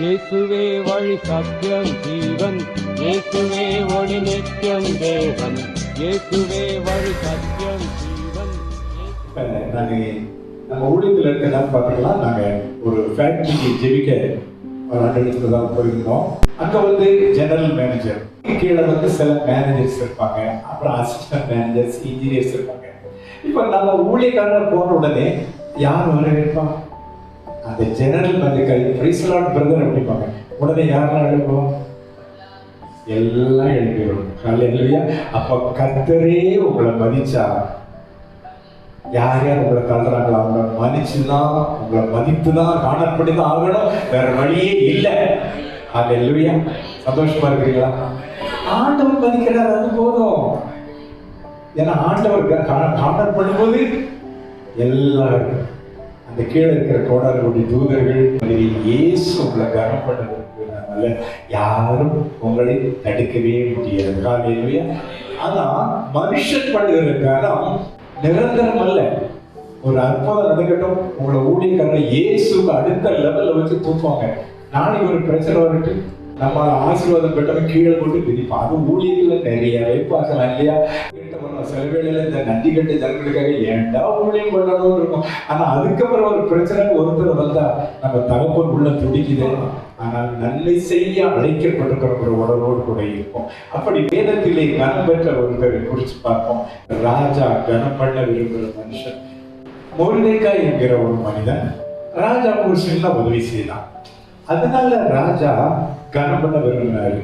இயேசுவே வழி சத்தியம் ஜீவன். இயேசுவே ஒளி நித்தியம் தேவன். இயேசுவே வழி சத்தியம் ஜீவன். நாங்கள் நம்ம ஊழியத்தில் இருக்கிறதா பார்த்தீங்கன்னா நாங்கள் ஒரு ஃபேக்ட்ரிக்கு ஜெபிக்க ஒரு ஆண்டு தான் போயிருந்தோம். அங்கே வந்து ஜெனரல் மேனேஜர் கீழே வந்து சில மேனேஜர்ஸ் இருப்பாங்க. அப்புறம் அசிஸ்டன்ட் மேனேஜர்ஸ் இன்ஜினியர்ஸ் இருப்பாங்க. இப்போ நம்ம ஊழியக்காரர் போன உடனே யார் வரவேற்பா அந்த ஜெனரல் பந்துக்கள் பிரைஸ்லாட் பிரதர் அப்படிப்பாங்க உடனே யாரெல்லாம் எழுப்போம் எல்லாம் எழுப்பிடும் இல்லையா அப்போ கத்தரே உங்களை மதிச்சா யார் யார் உங்களை தள்ளுறாங்களோ அவங்கள மதிச்சுதான் உங்களை மதித்து தான் காணப்படி தான் ஆகணும். வேற வழியே இல்லை. அது இல்லையா சந்தோஷமா இருக்கிறீங்களா? ஆண்டவர் மதிக்கிறார் அது போதும். ஏன்னா ஆண்டவர் காண்டர் பண்ணும்போது எல்லாரும் அந்த கீழே இருக்கிற கோடாறுடைய தூதர்கள் இயேசு உங்களை கனப்படுறதுனால யாரும் உங்களை தடுக்கவே முடியாது. காலையிலேயே ஆனா மனுஷன் பண்ணுகிற கனம் நிரந்தரம் அல்ல. ஒரு அற்புதம் நடக்கட்டும். உங்களை ஊழியக்காரர் இயேசுக்கு அடுத்த லெவலில் வச்சு தூக்குவாங்க. நாளைக்கு ஒரு பிரச்சனை வரட்டு நம்ம ஆசீர்வாதம் பெற்றவங்க கீழே போட்டு பிரிப்போம் அது ஊழியத்துல நிறையவே பார்க்கலாம் இல்லையா கேட்டவங்க சில வேளையில இந்த நன்றி கட்ட ஜனங்களுக்காக ஏன்டா ஊழியம் பண்ணணும்னு இருக்கும். ஆனா அதுக்கப்புறம் ஒரு பிரச்சனை ஒருத்தர் வந்தா நம்ம தகப்பன் உள்ள துடிக்குது. ஆனால் நன்மை செய்ய அழைக்கப்பட்டிருக்கிற ஒரு உடலோடு கூட இருக்கும் அப்படி வேதத்திலே கனம் பெற்ற ஒருத்தரை குறித்து பார்ப்போம். ராஜா கனம் பண்ண விரும்புகிற மனுஷன். மொர்தேக்காய் என்கிற ஒரு மனிதன். ராஜா ஒரு சின்ன உதவி செய்தான். அதனால ராஜா கனம் பண்ண விரும்பினாரு.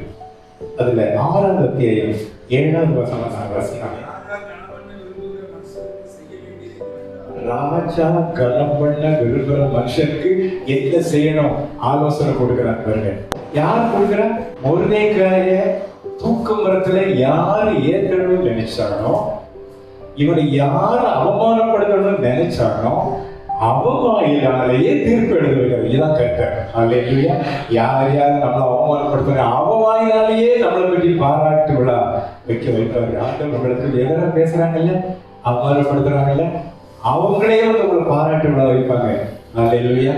அதுல ஆறாவது அத்தியாயம் ஏழாவது வசனம் நான் வாசிக்கிறேன் ராஜா கனம் பண்ண விரும்புற மனுஷனுக்கு என்ன செய்யணும்? ஆலோசனை கொடுக்கிறார் பாருங்க. யார் கொடுக்குறா? மொர்தேக்காய தூக்கு மரத்துல யார் ஏற்கனவே நினைச்சானோ இவனை யார் அவமானப்படுத்தணும்னு நினைச்சானோ அவமாயினாலேயே தீர்ப்பு எழுதுகிறார் இதுதான் கருத்தர் அல்லையா யார் யார் நம்மளை அவமானப்படுத்துறாங்க அவமாயினாலேயே நம்மளை பற்றி பாராட்டு விழா வைக்க வைப்பாரு ஆட்கள் நம்மளுக்கு எதனா பேசுறாங்கல்ல? அவமானப்படுத்துறாங்கல்ல? அவங்களே வந்து உங்களை பாராட்டு விழா வைப்பாங்க. அல்லையா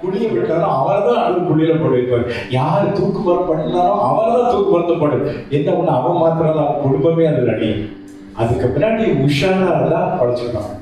குழியை விட்டாலும் அவரை தான் அது குழியில போட்டு வைப்பாரு. யார் தூக்கு மரம் பண்ணாலும் அவரை தான் தூக்கு மரத்தை போடு என்ன ஒண்ணு அவன் மாத்திரம் அவன் குடும்பமே அதில் அடி அதுக்கு பின்னாடி உஷாரா தான் படைச்சிருக்காங்க